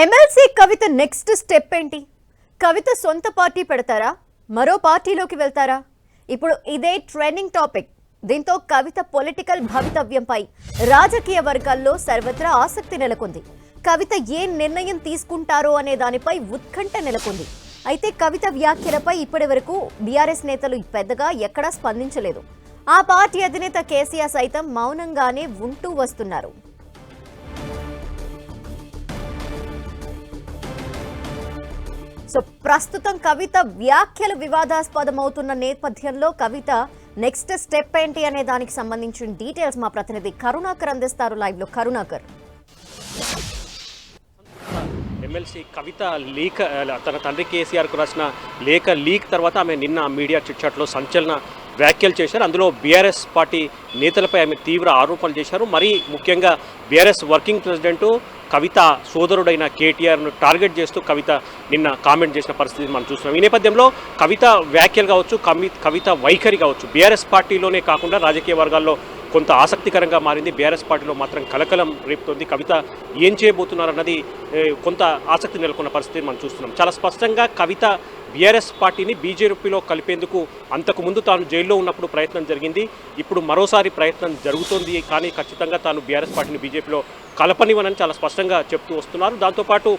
MLC కవిత next step ఏంటి? కవిత సొంత party పెడతారా? మరో పార్టీలోకి వెళ్తారా? ఇప్పుడు ఇదే ట్రెండింగ్ టాపిక్ దీంతో కవిత పొలిటికల్ భవితవ్యంపై రాజకీయ వర్గాల్లో సర్వత్రా ఆసక్తి నెలకొంది. కవిత ఏ నిర్ణయం తీసుకుంటారో అనే దానిపై ఉత్కంఠ నెలకొంది. అయితే కవిత వ్యాఖ్యలపై ఇప్పటి వరకు బీఆర్ఎస్ నేతలు పెద్దగా ఎక్కడా స్పందించలేదు. ఆ పార్టీ అధినేత కేసీఆర్ సైతం మౌనంగానే ఉంటూ వస్తున్నారు. సో ప్రస్తుతం కవిత వ్యాఖ్యలు వివాదాస్పదమవుతున్న నేపథ్యంలో కవిత నెక్స్ట్ స్టెప్ ఏంటి అనే దానికి సంబంధించిన డీటెయిల్స్ మా ప్రతినిధి కరుణాకర్ అందిస్తారు లైవ్లో. కరుణాకర్. ఎమ్మెల్సీ కవిత లీక్ తన తండ్రి కేసీఆర్కు రాసిన లేఖ లీక్ తర్వాత ఆమె నిన్న మీడియా చిట్చాట్లో సంచలన వ్యాఖ్యలు చేశారు. అందులో బీఆర్ఎస్ పార్టీ నేతలపై ఆమె తీవ్ర ఆరోపణలు చేశారు. మరీ ముఖ్యంగా బీఆర్ఎస్ వర్కింగ్ ప్రెసిడెంట్ కవిత సోదరుడైన కేటీఆర్ను టార్గెట్ చేస్తూ కవిత నిన్న కామెంట్ చేసిన పరిస్థితి మనం చూస్తున్నాం. ఈ నేపథ్యంలో కవిత వ్యాఖ్యలు కావచ్చు కవి కవిత వైఖరి కావచ్చు బీఆర్ఎస్ పార్టీలోనే కాకుండా రాజకీయ వర్గాల్లో కొంత ఆసక్తికరంగా మారింది. బీఆర్ఎస్ పార్టీలో మాత్రం కలకలం రేపుతోంది. కవిత ఏం చేయబోతున్నారన్నది కొంత ఆసక్తి నెలకొన్న పరిస్థితి మనం చూస్తున్నాం. చాలా స్పష్టంగా కవిత బీఆర్ఎస్ పార్టీని బీజేపీలో కలిపేందుకు అంతకుముందు తాను జైల్లో ఉన్నప్పుడు ప్రయత్నం జరిగింది. ఇప్పుడు మరోసారి ప్రయత్నం జరుగుతోంది కానీ ఖచ్చితంగా తాను బీఆర్ఎస్ పార్టీని బీజేపీలో కలపనివనని చాలా స్పష్టంగా చెప్తూ వస్తున్నారు. దాంతోపాటు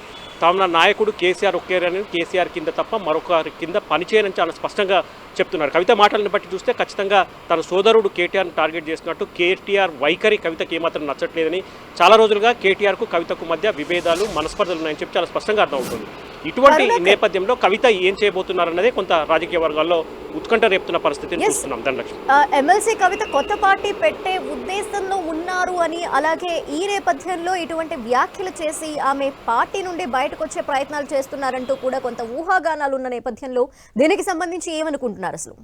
తమ నాయకుడు కేసీఆర్ ఒకేరని కేసీఆర్ కింద తప్ప మరొకరి కింద పనిచేయనని చాలా స్పష్టంగా చెప్తున్నారు. కవిత మాటలను బట్టి చూస్తే ఖచ్చితంగా తన సోదరుడు కేటీఆర్ను టార్గెట్ చేస్తున్నట్టు కేటీఆర్ వైఖరి కవితకి ఏమాత్రం నచ్చట్లేదని చాలా రోజులుగా కేటీఆర్కు కవితకు మధ్య విభేదాలు మనస్పర్ధలు ఉన్నాయని చెప్పి చాలా స్పష్టంగా అర్థమవుతుంది. ఇటువంటి. నేపథ్యంలో కవిత ఏం చేయబోతున్నారన్నదే కొంత రాజకీయ వర్గాల్లో ఉత్కంఠ రేపుతున్న పరిస్థితిని Yes. చూస్తున్నాం ధనలక్ష్మి ఆ, ఎమ్మెల్సీ కవిత కొత్త పార్టీ పెట్టే ఉద్దేశంలో ఉన్నారు అని అలాగే ఈ నేపథ్యంలో ఇటువంటి వ్యాఖ్యలు చేసి ఆమె పార్టీ నుండి బయటకు వచ్చే ప్రయత్నాలు చేస్తున్నారంటూ కూడా కొంత ఊహాగానాలు ఉన్న నేపథ్యంలో దీనికి సంబంధించి ఏమనుకుంటున్నారు అసలు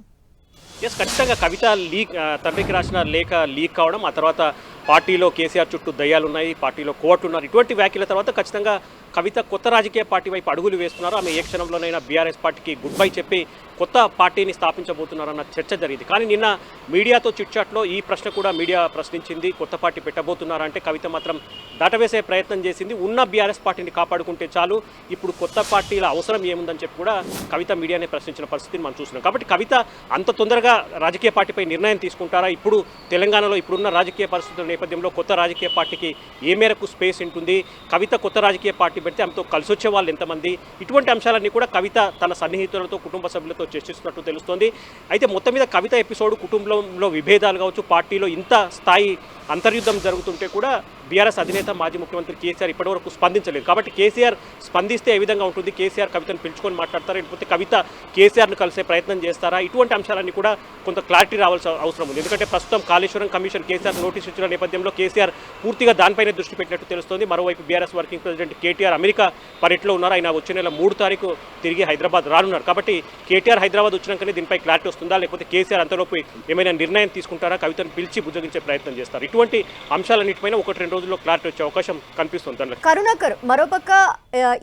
ఎస్ ఖచ్చితంగా కవిత లీక్ తండ్రికి రాసిన లేఖ లీక్ కావడం ఆ తర్వాత పార్టీలో కేసీఆర్ చుట్టూ దయ్యాలు ఉన్నాయి పార్టీలో కోర్టు ఉన్నారు ఇటువంటి వ్యాఖ్యల తర్వాత ఖచ్చితంగా కవిత కొత్త రాజకీయ పార్టీ వైపు అడుగులు వేస్తున్నారు. ఆమె ఏ క్షణంలోనైనా బీఆర్ఎస్ పార్టీకి గుడ్ బై చెప్పి కొత్త పార్టీని స్థాపించబోతున్నారన్న చర్చ జరిగింది. కానీ నిన్న మీడియాతో చిట్చాట్లో ఈ ప్రశ్న కూడా మీడియా ప్రశ్నించింది. కొత్త పార్టీ పెట్టబోతున్నారా అంటే కవిత మాత్రం దాటవేసే ప్రయత్నం చేసింది. ఉన్న బీఆర్ఎస్ పార్టీని కాపాడుకుంటే చాలు. ఇప్పుడు కొత్త పార్టీల అవసరం ఏముందని చెప్పి కూడా కవిత మీడియానే ప్రశ్నించిన పరిస్థితిని మనం చూస్తున్నాం. కాబట్టి కవిత అంత తొందరగా రాజకీయ పార్టీపై నిర్ణయం తీసుకుంటారా? ఇప్పుడు తెలంగాణలో ఇప్పుడున్న రాజకీయ పరిస్థితుల నేపథ్యంలో కొత్త రాజకీయ పార్టీకి ఏ మేరకు స్పేస్ ఉంటుంది? కవిత కొత్త రాజకీయ పార్టీ పెడితే ఆమెతో కలిసి వచ్చే వాళ్ళు ఎంతమంది? ఇటువంటి అంశాలన్నీ కూడా కవిత తన సన్నిహితులతో కుటుంబ సభ్యులతో చర్చిస్తున్నట్టు తెలుస్తోంది. అయితే మొత్తం మీద కవిత ఎపిసోడ్ కుటుంబంలో విభేదాలు కావచ్చు పార్టీలో ఇంత స్థాయి అంతర్యుద్ధం జరుగుతుంటే కూడా బీఆర్ఎస్ అధినేత మాజీ ముఖ్యమంత్రి కేసీఆర్ ఇప్పటివరకు స్పందించలేదు. కాబట్టి కేసీఆర్ స్పందిస్తే ఏ విధంగా ఉంటుంది? కేసీఆర్ కవితను పిలుచుకొని మాట్లాడతారా? లేకపోతే కవిత కేసీఆర్ను కలిసే ప్రయత్నం చేస్తారా? ఇటువంటి అంశాలన్నీ కూడా కొంత క్లారిటీ రావాల్సిన అవసరం ఉంది. ఎందుకంటే ప్రస్తుతం కాళేశ్వరం కమిషన్ కేసీఆర్ నోటీస్ ఇచ్చిన నేపథ్యంలో కేసీఆర్ పూర్తిగా దానిపైనే దృష్టి పెట్టినట్టు తెలుస్తోంది. మరోవైపు BRS working president KTR America పర్యటనలో ఉన్నారు. ఆయన వచ్చే నెల మూడు తారీఖు తిరిగి హైదరాబాద్ రానున్నారు. కాబట్టి కేటీఆర్ హైదరాబాద్ వచ్చినాకనే దీనిపై క్లారిటీ వస్తుందా? లేకపోతే కేసీఆర్ అంతలోపు ఏమైనా నిర్ణయం తీసుకుంటారా? కవితను పిలిచి బుజ్జగించే ప్రయత్నం చేస్తారు? ఇటువంటి అంశాలన్నిటిపైన ఒకటి రెండు రోజుల్లో క్లారిటీ వచ్చే అవకాశం కనిపిస్తుంది దానిలో కరుణాకర్ మరోపక్క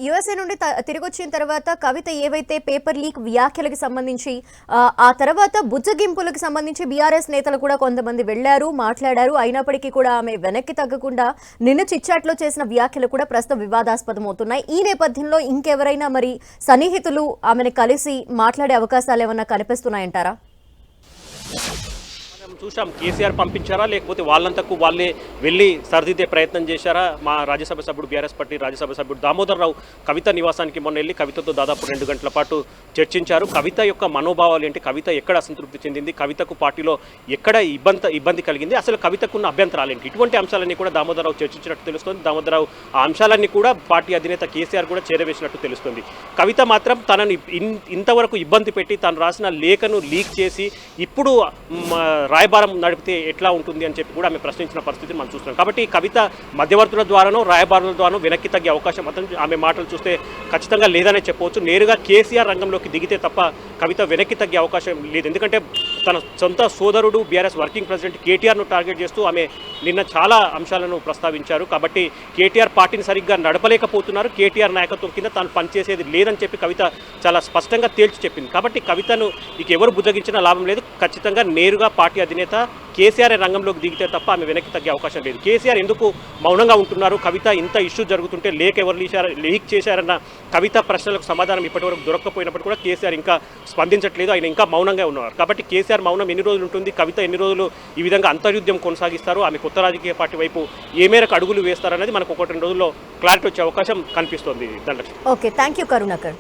యుఎస్ఏ నుండి తిరిగి వచ్చిన తర్వాత కవిత ఏవైతే పేపర్ లీక్ వ్యాఖ్యలకు సంబంధించి ఆ, తర్వాత బుజ్జగింపులకు సంబంధించి బీఆర్ఎస్ నేతలు కూడా కొంతమంది వెళ్ళారు మాట్లాడారు. అయినప్పటికీ కూడా ఆమె వెనక్కి తగ్గకుండా నిన్న చిచ్చాట్లో చేసిన వ్యాఖ్యలు కూడా ప్రస్తుతం వివాదాస్పదం అవుతున్నాయి ఈ నేపథ్యంలో ఇంకెవరైనా మరి సన్నిహితులు ఆమెను కలిసి మాట్లాడే అవకాశాలు ఏమన్నా కనిపిస్తున్నాయంటారా? చూసాం కేసీఆర్ పంపించారా? లేకపోతే వాళ్ళంతకు వాళ్ళే వెళ్ళి సరిదిద్దే ప్రయత్నం చేశారా? మా రాజ్యసభ సభ్యుడు బీఆర్ఎస్ పార్టీ రాజ్యసభ సభ్యుడు దామోదర్ రావు కవిత నివాసానికి మొన్న వెళ్ళి కవితతో దాదాపు రెండు గంటల పాటు చర్చించారు. కవిత యొక్క మనోభావాలు ఏంటి? కవిత ఎక్కడ అసంతృప్తి చెందింది? కవితకు పార్టీలో ఎక్కడ ఇబ్బంది ఇబ్బంది కలిగింది? అసలు కవితకున్న అభ్యంతరాలు ఏంటి ఇటువంటి అంశాలన్నీ కూడా దామోదరరావు చర్చించినట్టు తెలుస్తుంది. దామోదరరావు ఆ అంశాలన్నీ కూడా పార్టీ అధినేత కేసీఆర్ కూడా చేరవేసినట్టు తెలుస్తుంది. కవిత మాత్రం తనని ఇంతవరకు ఇబ్బంది పెట్టి తను రాసిన లేఖను లీక్ చేసి ఇప్పుడు రాయ రాయబారం నడిపితే ఎట్లా ఉంటుంది అని చెప్పి కూడా ఆమె ప్రశ్నించిన పరిస్థితిని మనం చూస్తున్నాం. కాబట్టి కవిత మధ్యవర్తుల ద్వారానో రాయబారుల ద్వారానో వెనక్కి తగ్గే అవకాశం మాత్రం ఆమె మాటలు చూస్తే ఖచ్చితంగా లేదనే చెప్పవచ్చు. నేరుగా కేసీఆర్ రంగంలోకి దిగితే తప్ప కవిత వెనక్కి తగ్గే అవకాశం లేదు. ఎందుకంటే తన సొంత సోదరుడు బీఆర్ఎస్ వర్కింగ్ ప్రెసిడెంట్ కేటీఆర్ను టార్గెట్ చేస్తూ ఆమె నిన్న చాలా అంశాలను ప్రస్తావించారు. కాబట్టి కేటీఆర్ పార్టీని సరిగ్గా నడపలేకపోతున్నారు. కేటీఆర్ నాయకత్వం కింద తాను పనిచేసేది లేదని చెప్పి కవిత చాలా స్పష్టంగా తేల్చి చెప్పింది. కాబట్టి కవితను ఇక ఎవరు బుద్ధగించినా లాభం లేదు. ఖచ్చితంగా నేరుగా పార్టీ అధినేత కేసీఆర్ రంగంలోకి దిగితే తప్ప ఆమె వెనక్కి తగ్గే అవకాశం లేదు. కేసీఆర్ ఎందుకు మౌనంగా ఉంటున్నారు? కవిత ఇంత ఇష్యూ జరుగుతుంటే లేక్ ఎవరు లీశారు లీక్ చేశారన్న కవిత ప్రశ్నలకు సమాధానం ఇప్పటివరకు దొరకకపోయినప్పుడు కూడా కేసీఆర్ ఇంకా స్పందించట్లేదు. ఆయన ఇంకా మౌనంగా ఉన్నారు. కాబట్టి కేసీఆర్ మౌనం ఎన్ని రోజులు ఉంటుంది? కవిత ఎన్ని రోజులు ఈ విధంగా అంతర్యుద్ధం కొనసాగిస్తారు? ఆమె కొత్త రాజకీయ పార్టీ వైపు ఏ మేరకు అడుగులు వేస్తారనేది మనకు ఒకటి రెండు రోజుల్లో క్లారిటీ వచ్చే అవకాశం కనిపిస్తోంది. దండకి ఓకే థ్యాంక్ యూ కరుణాకర్.